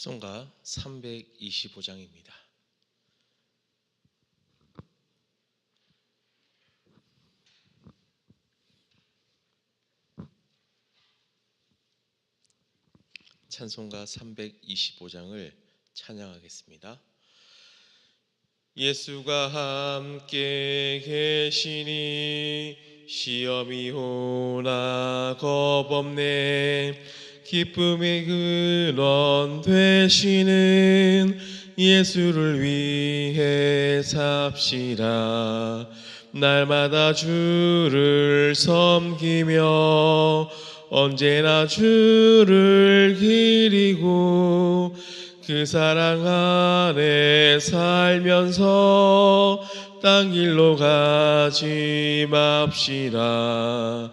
찬송가 325장입니다. 찬송가 325장을 찬양하겠습니다. 예수가 함께 계시니 시험이 오나 겁 없네 기쁨의 근원 되시는 예수를 위해 삽시다 날마다 주를 섬기며 언제나 주를 기리고 그 사랑 안에 살면서 땅 길로 가지 맙시다.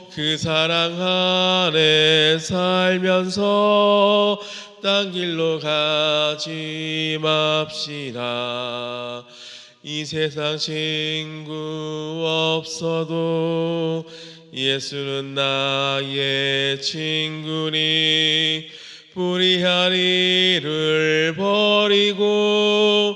그 사랑 안에 살면서 땅 길로 가지 맙시다. 이 세상 친구 없어도 예수는 나의 친구니 불의한 이를 버리고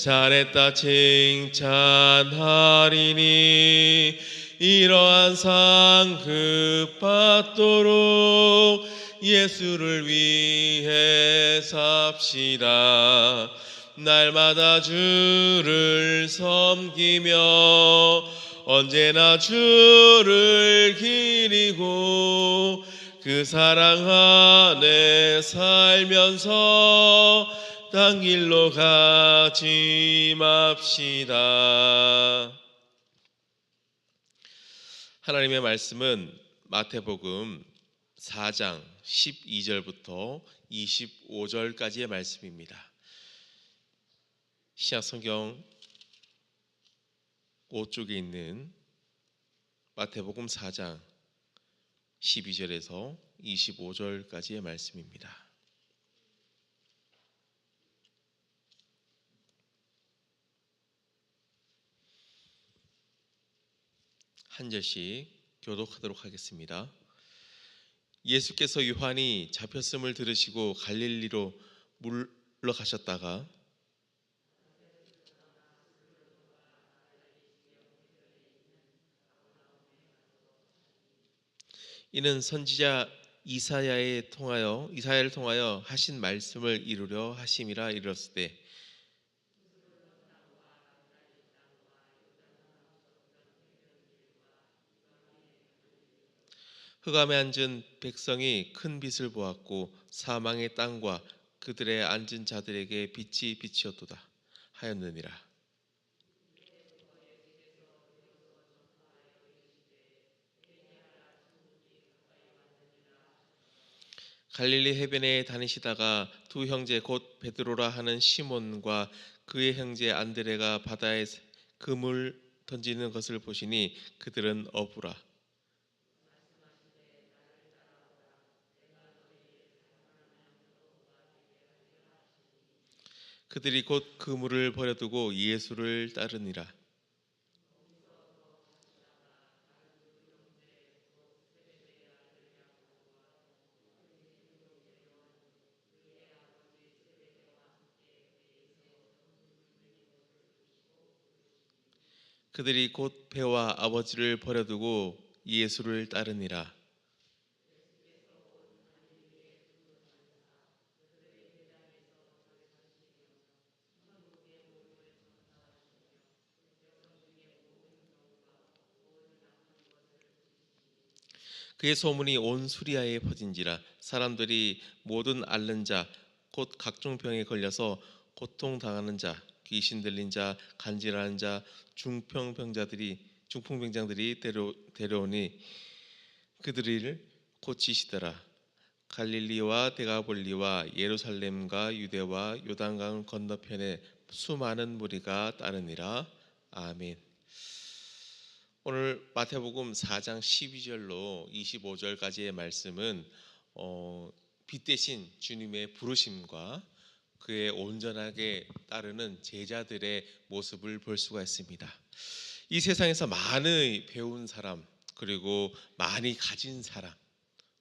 잘했다 칭찬하리니 이러한 상 급 받도록 예수를 위해 삽시다. 날마다 주를 섬기며 언제나 주를 기리고 그 사랑 안에 살면서 땅 길로 가지 맙시다. 하나님의 말씀은 마태복음 4장 12절부터 25절까지의 말씀입니다. 시약 성경 5쪽에 있는 마태복음 4장 12절에서 25절까지의 말씀입니다. 한 절씩 교독하도록 하겠습니다. 예수께서 요한이 잡혔음을 들으시고 갈릴리로 물러가셨다가 이는 선지자 이사야에 통하여 이사야를 통하여 하신 말씀을 이루려 하심이라 이르렀을 때 흑암에 앉은 백성이 큰 빛을 보았고 사망의 땅과 그들의 앉은 자들에게 빛이 비치었도다 하였느니라. 갈릴리 해변에 다니시다가 두 형제 곧 베드로라 하는 시몬과 그의 형제 안드레가 바다에 그물 던지는 것을 보시니 그들은 어부라 그들이 곧 그물을 버려두고 예수를 따르니라. 그들이 곧 배와 아버지를 버려두고 예수를 따르니라 그의 소문이 온 수리아에 퍼진지라 사람들이 모든 앓는 자 곧 각종 병에 걸려서 고통 당하는 자 귀신 들린 자 간질하는 자 중풍병자들이 중풍병자들이 데려 데려오니 그들을 고치시더라 갈릴리와 데가볼리와 예루살렘과 유대와 요단강 건너편에 수많은 무리가 따르니라 아멘. 오늘 마태복음 4장 12절로 25절까지의 말씀은 어, 빛 대신 주님의 부르심과 그의 온전하게 따르는 제자들의 모습을 볼 수가 있습니다. 이 세상에서 많이 배운 사람 그리고 많이 가진 사람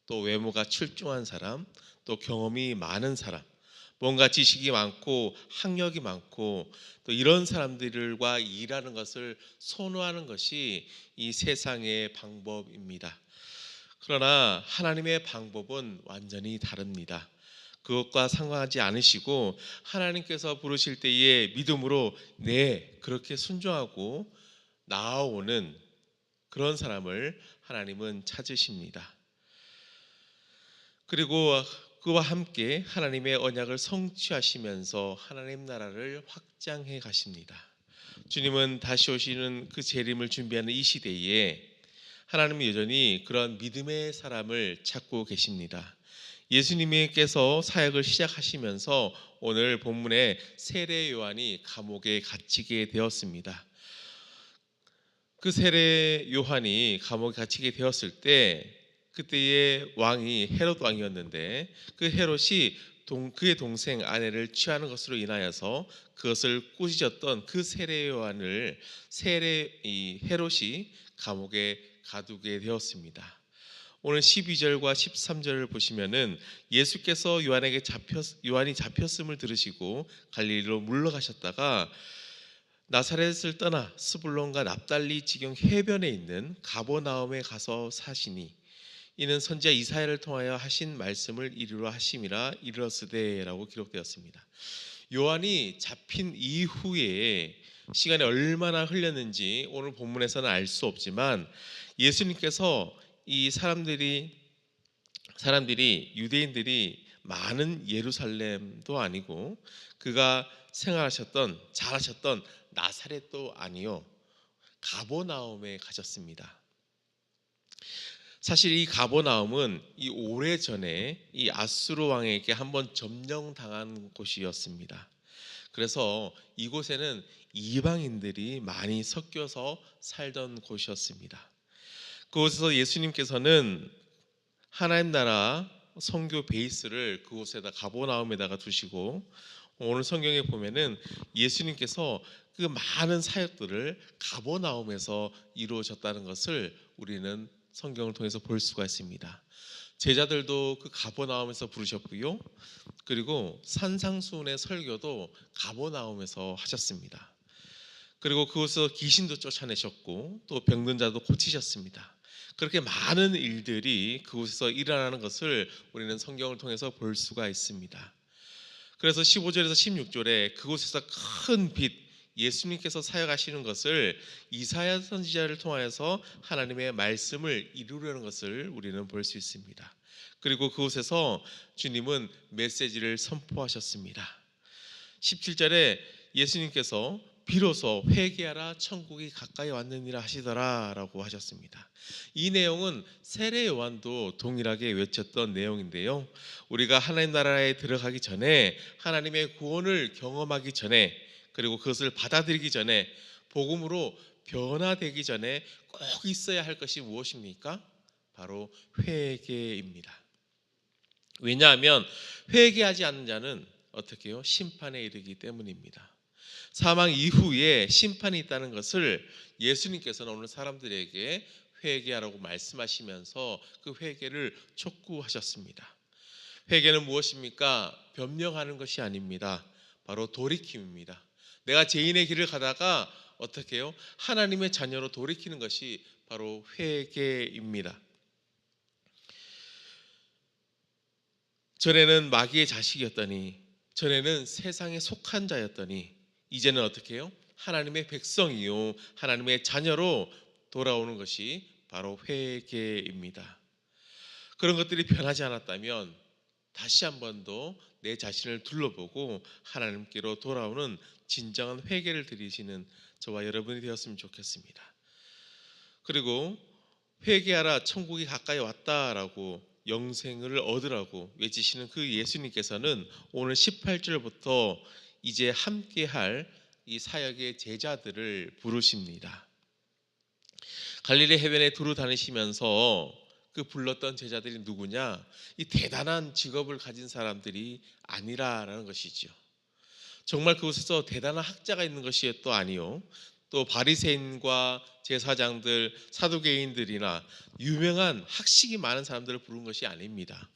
또 외모가 출중한 사람 또 경험이 많은 사람 뭔가 지식이 많고 학력이 많고 또 이런 사람들과 일하는 것을 선호하는 것이 이 세상의 방법입니다. 그러나 하나님의 방법은 완전히 다릅니다. 그것과 상관하지 않으시고 하나님께서 부르실 때에 믿음으로 네 그렇게 순종하고 나아오는 그런 사람을 하나님은 찾으십니다. 그리고 그와 함께 하나님의 언약을 성취하시면서 하나님 나라를 확장해 가십니다. 주님은 다시 오시는 그 재림을 준비하는 이 시대에 하나님은 여전히 그런 믿음의 사람을 찾고 계십니다. 예수님께서 사역을 시작하시면서 오늘 본문에 세례 요한이 감옥에 갇히게 되었습니다. 그 세례 요한이 감옥에 갇히게 되었을 때 그때의 왕이 헤롯 왕이었는데 그 헤롯이 동, 그의 동생 아내를 취하는 것으로 인하여서 그것을 꾸짖었던 그 세례 요한을 세례 이 헤롯이 감옥에 가두게 되었습니다. 오늘 12절과 13절을 보시면은 예수께서 요한에게 잡혔 요한이 잡혔음을 들으시고 갈릴리로 물러가셨다가 나사렛을 떠나 스불론과 납달리 지경 해변에 있는 가버나움에 가서 사시니 이는 선지자 이사야를 통하여 하신 말씀을 이루려 하심이라 이르렀으되라고 기록되었습니다. 요한이 잡힌 이후에 시간이 얼마나 흘렸는지 오늘 본문에서는 알 수 없지만 예수님께서 이 사람들이 사람들이 유대인들이 많은 예루살렘도 아니고 그가 생활하셨던 잘하셨던 나사렛도 아니요 가보나움에 가셨습니다. 사실 이 가보나움은 이 오래 전에 이 아수르 왕에게 한번 점령당한 곳이었습니다. 그래서 이곳에는 이방인들이 많이 섞여서 살던 곳이었습니다. 그곳에서 예수님께서는 하나님 나라 성교 베이스를 그곳에다 가보나움에다가 두시고 오늘 성경에 보면은 예수님께서 그 많은 사역들을 가보나움에서 이루어졌다는 것을 우리는 성경을 통해서 볼 수가 있습니다. 제자들도 그 가버나움에서 부르셨고요. 그리고 산상수훈의 설교도 가버나움에서 하셨습니다. 그리고 그곳에서 귀신도 쫓아내셨고 또 병든 자도 고치셨습니다. 그렇게 많은 일들이 그곳에서 일어나는 것을 우리는 성경을 통해서 볼 수가 있습니다. 그래서 15절에서 16절에 그곳에서 큰 빛, 예수님께서 사역하시는 것을 이사야 선지자를 통하여서 하나님의 말씀을 이루려는 것을 우리는 볼 수 있습니다. 그리고 그곳에서 주님은 메시지를 선포하셨습니다. 17절에 예수님께서 비로소 회개하라 천국이 가까이 왔느니라 하시더라라고 하셨습니다. 이 내용은 세례 요한도 동일하게 외쳤던 내용인데요. 우리가 하나님 나라에 들어가기 전에 하나님의 구원을 경험하기 전에 그리고 그것을 받아들이기 전에 복음으로 변화되기 전에 꼭 있어야 할 것이 무엇입니까? 바로 회개입니다. 왜냐하면 회개하지 않는 자는 어떻게 요? 심판에 이르기 때문입니다. 사망 이후에 심판이 있다는 것을 예수님께서는 오늘 사람들에게 회개하라고 말씀하시면서 그 회개를 촉구하셨습니다. 회개는 무엇입니까? 변명하는 것이 아닙니다. 바로 돌이킴입니다. 내가 죄인의 길을 가다가 어떻게 해요? 하나님의 자녀로 돌이키는 것이 바로 회개입니다. 전에는 마귀의 자식이었더니 전에는 세상에 속한 자였더니 이제는 어떻게 해요? 하나님의 백성이요 하나님의 자녀로 돌아오는 것이 바로 회개입니다. 그런 것들이 변하지 않았다면 다시 한 번 더 내 자신을 둘러보고 하나님께로 돌아오는 진정한 회개를 드리시는 저와 여러분이 되었으면 좋겠습니다. 그리고 회개하라 천국이 가까이 왔다라고 영생을 얻으라고 외치시는 그 예수님께서는 오늘 18절부터 이제 함께 할 이 사역의 제자들을 부르십니다. 갈릴리 해변에 두루 다니시면서 그 불렀던 제자들이 누구냐? 이 대단한 직업을 가진 사람들이 아니라라는 것이지요. 정말 그곳에서 대단한 학자가 있는 것이 또 아니요. 또 바리새인과 제사장들, 사두개인들이나 유명한 학식이 많은 사람들을 부른 것이 아닙니다.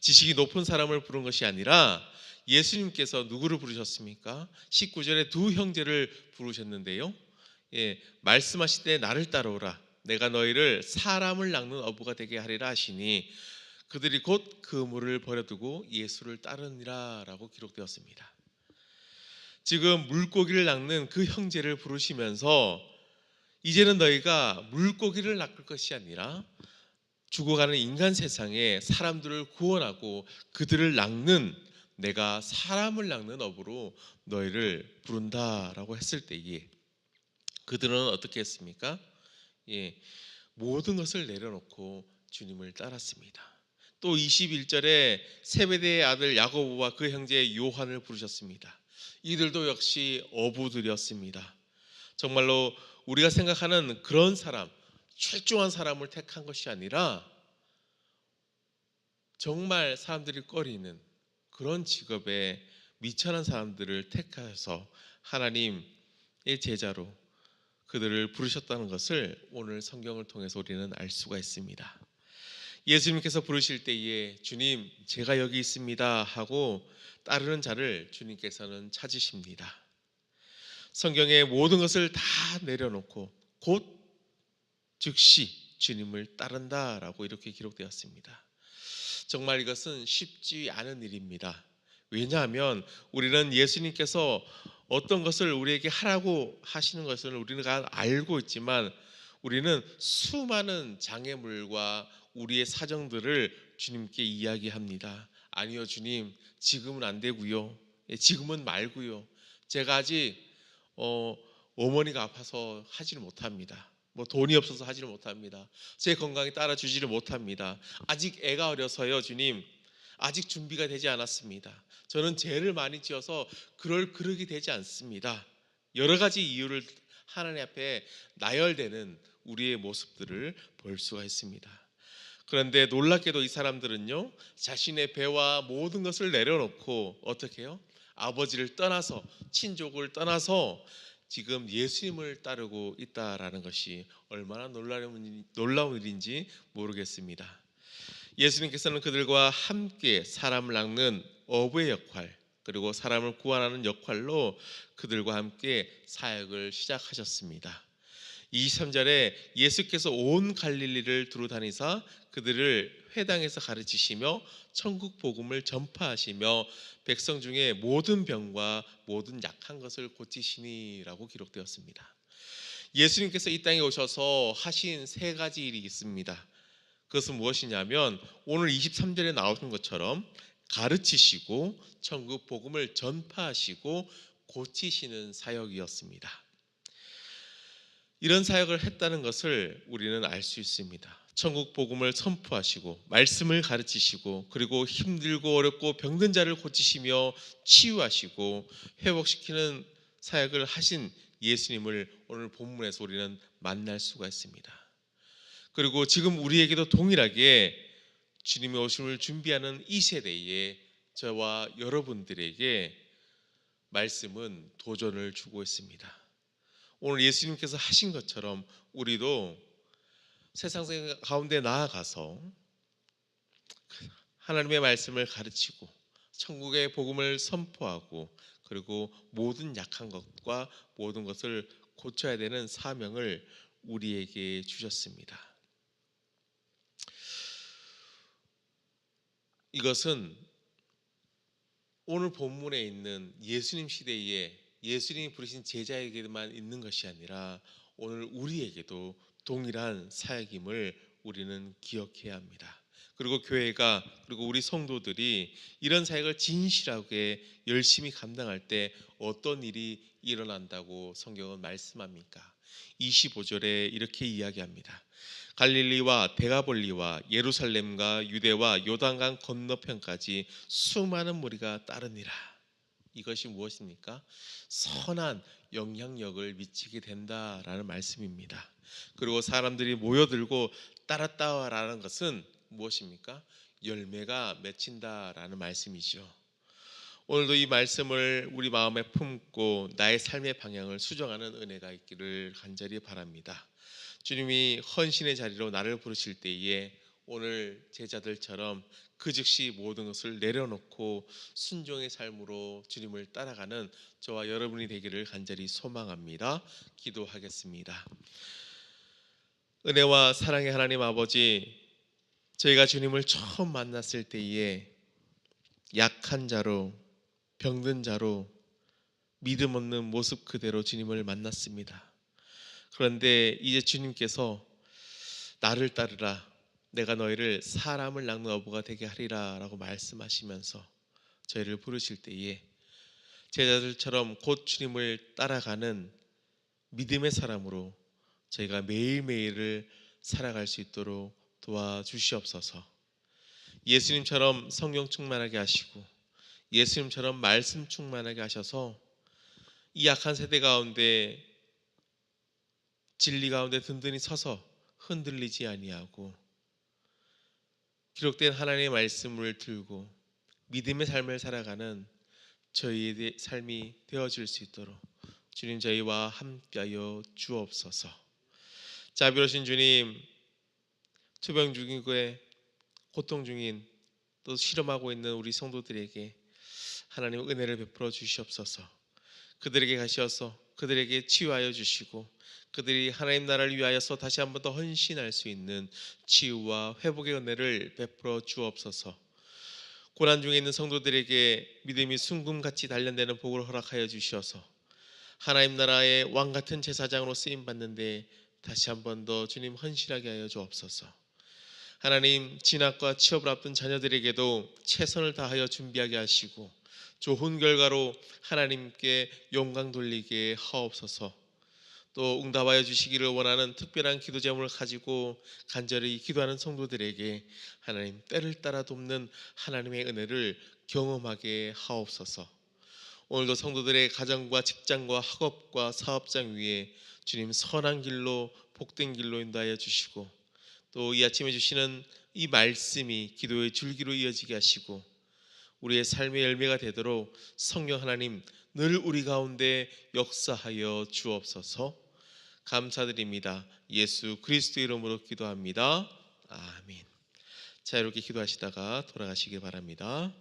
지식이 높은 사람을 부른 것이 아니라 예수님께서 누구를 부르셨습니까? 19절에 두 형제를 부르셨는데요. 예, 말씀하실 때 나를 따라오라. 내가 너희를 사람을 낚는 어부가 되게 하리라 하시니 그들이 곧 그물을 버려두고 예수를 따르니라라고 기록되었습니다. 지금 물고기를 낚는 그 형제를 부르시면서 이제는 너희가 물고기를 낚을 것이 아니라 죽어가는 인간 세상에 사람들을 구원하고 그들을 낚는 내가 사람을 낚는 업으로 너희를 부른다라고 했을 때에 그들은 어떻게 했습니까? 예, 모든 것을 내려놓고 주님을 따랐습니다. 또 21절에 세베대의 아들 야고보와 그 형제 요한을 부르셨습니다. 이들도 역시 어부들이었습니다. 정말로 우리가 생각하는 그런 사람, 출중한 사람을 택한 것이 아니라 정말 사람들이 꺼리는 그런 직업에 미천한 사람들을 택하여서 하나님의 제자로 그들을 부르셨다는 것을 오늘 성경을 통해서 우리는 알 수가 있습니다. 예수님께서 부르실 때에 주님 제가 여기 있습니다 하고 따르는 자를 주님께서는 찾으십니다. 성경의 모든 것을 다 내려놓고 곧 즉시 주님을 따른다라고 이렇게 기록되었습니다. 정말 이것은 쉽지 않은 일입니다. 왜냐하면 우리는 예수님께서 어떤 것을 우리에게 하라고 하시는 것을 우리는 알고 있지만 우리는 수많은 장애물과 우리의 사정들을 주님께 이야기합니다. 아니요, 주님, 지금은 안 되고요. 예, 지금은 말고요. 제가 아직 어, 어머니가 아파서 하지를 못합니다. 뭐 돈이 없어서 하지를 못합니다. 제 건강에 따라 주지를 못합니다. 아직 애가 어려서요, 주님. 아직 준비가 되지 않았습니다. 저는 죄를 많이 지어서 그럴 그릇이 되지 않습니다. 여러 가지 이유를 하나님 앞에 나열되는 우리의 모습들을 볼 수가 있습니다. 그런데 놀랍게도 이 사람들은요 자신의 배와 모든 것을 내려놓고 어떻게 해요? 아버지를 떠나서 친족을 떠나서 지금 예수님을 따르고 있다라는 것이 얼마나 놀라운, 일인지 모르겠습니다. 예수님께서는 그들과 함께 사람을 낚는 어부의 역할 그리고 사람을 구원하는 역할로 그들과 함께 사역을 시작하셨습니다. 23절에 예수께서 온 갈릴리를 두루 다니사 그들을 회당에서 가르치시며 천국 복음을 전파하시며 백성 중에 모든 병과 모든 약한 것을 고치시니라고 기록되었습니다. 예수님께서 이 땅에 오셔서 하신 세 가지 일이 있습니다. 그것은 무엇이냐면 오늘 23절에 나오는 것처럼 가르치시고 천국 복음을 전파하시고 고치시는 사역이었습니다. 이런 사역을 했다는 것을 우리는 알 수 있습니다. 천국 복음을 선포하시고 말씀을 가르치시고 그리고 힘들고 어렵고 병든 자를 고치시며 치유하시고 회복시키는 사역을 하신 예수님을 오늘 본문에서 우리는 만날 수가 있습니다. 그리고 지금 우리에게도 동일하게 주님의 오심을 준비하는 이 세대에 저와 여러분들에게 말씀은 도전을 주고 있습니다. 오늘 예수님께서 하신 것처럼 우리도 세상 가운데 나아가서 하나님의 말씀을 가르치고 천국의 복음을 선포하고 그리고 모든 약한 것과 모든 것을 고쳐야 되는 사명을 우리에게 주셨습니다. 이것은 오늘 본문에 있는 예수님 시대에 예수님이 부르신 제자에게만 있는 것이 아니라 오늘 우리에게도 동일한 사역임을 우리는 기억해야 합니다. 그리고 교회가 그리고 우리 성도들이 이런 사역을 진실하게 열심히 감당할 때 어떤 일이 일어난다고 성경은 말씀합니까? 25절에 이렇게 이야기합니다. 갈릴리와 데가볼리와 예루살렘과 유대와 요단강 건너편까지 수많은 무리가 따르니라. 이것이 무엇입니까? 선한 영향력을 미치게 된다라는 말씀입니다. 그리고 사람들이 모여들고 따랐다라는 것은 무엇입니까? 열매가 맺힌다라는 말씀이죠. 오늘도 이 말씀을 우리 마음에 품고 나의 삶의 방향을 수정하는 은혜가 있기를 간절히 바랍니다. 주님이 헌신의 자리로 나를 부르실 때에 오늘 제자들처럼 그 즉시 모든 것을 내려놓고 순종의 삶으로 주님을 따라가는 저와 여러분이 되기를 간절히 소망합니다. 기도하겠습니다. 은혜와 사랑의 하나님 아버지, 저희가 주님을 처음 만났을 때에 약한 자로 병든 자로 믿음 없는 모습 그대로 주님을 만났습니다. 그런데 이제 주님께서 나를 따르라 내가 너희를 사람을 낳는 어부가 되게 하리라라고 말씀하시면서 저희를 부르실 때에 제자들처럼 곧 주님을 따라가는 믿음의 사람으로 저희가 매일매일을 살아갈 수 있도록 도와주시옵소서. 예수님처럼 성령 충만하게 하시고 예수님처럼 말씀 충만하게 하셔서 이 약한 세대 가운데 진리 가운데 든든히 서서 흔들리지 아니하고 기록된 하나님의 말씀을 들고 믿음의 삶을 살아가는 저희의 삶이 되어질 수 있도록 주님 저희와 함께하여 주옵소서. 자비로신 주님, 투병 중인 그에 고통 중인 또 실험하고 있는 우리 성도들에게 하나님 은혜를 베풀어 주시옵소서. 그들에게 가셔서 그들에게 치유하여 주시고 그들이 하나님 나라를 위하여서 다시 한 번 더 헌신할 수 있는 치유와 회복의 은혜를 베풀어 주옵소서. 고난 중에 있는 성도들에게 믿음이 순금같이 단련되는 복을 허락하여 주셔서 하나님 나라의 왕 같은 제사장으로 쓰임 받는데 다시 한 번 더 주님 헌신하게 하여 주옵소서. 하나님 진학과 취업을 앞둔 자녀들에게도 최선을 다하여 준비하게 하시고 좋은 결과로 하나님께 영광 돌리게 하옵소서. 또 응답하여 주시기를 원하는 특별한 기도 제목을 가지고 간절히 기도하는 성도들에게 하나님 때를 따라 돕는 하나님의 은혜를 경험하게 하옵소서. 오늘도 성도들의 가정과 직장과 학업과 사업장 위에 주님 선한 길로 복된 길로 인도하여 주시고 또 이 아침에 주시는 이 말씀이 기도의 줄기로 이어지게 하시고 우리의 삶의 열매가 되도록 성령 하나님 늘 우리 가운데 역사하여 주옵소서. 감사드립니다. 예수 그리스도 이름으로 기도합니다. 아멘. 자 이렇게 기도하시다가 돌아가시기 바랍니다.